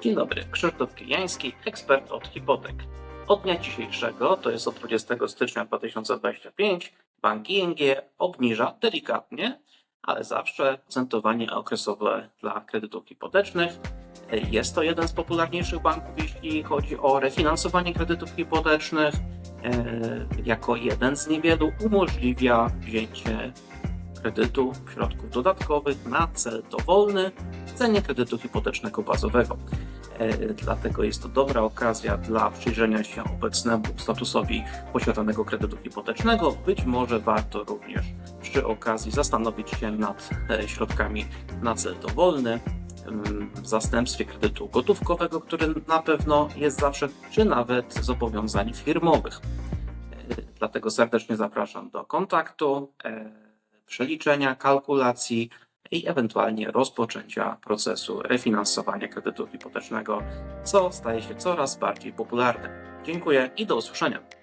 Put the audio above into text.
Dzień dobry, Krzysztof Kijański, ekspert od hipotek. Od dnia dzisiejszego, to jest od 20 stycznia 2025, bank ING obniża delikatnie, ale zawsze procentowanie okresowe dla kredytów hipotecznych. Jest to jeden z popularniejszych banków, jeśli chodzi o refinansowanie kredytów hipotecznych. E, Jako jeden z niewielu umożliwia wzięcie kredytu środków dodatkowych na cel dowolny w cenie kredytu hipotecznego bazowego. E, Dlatego jest to dobra okazja dla przyjrzenia się obecnemu statusowi posiadanego kredytu hipotecznego. Być może warto również przy okazji zastanowić się nad e, środkami na cel dowolny em, w zastępstwie kredytu gotówkowego, który na pewno jest zawsze, czy nawet zobowiązań firmowych. E, Dlatego serdecznie zapraszam do kontaktu, przeliczenia, kalkulacji i ewentualnie rozpoczęcia procesu refinansowania kredytu hipotecznego, co staje się coraz bardziej popularne. Dziękuję i do usłyszenia.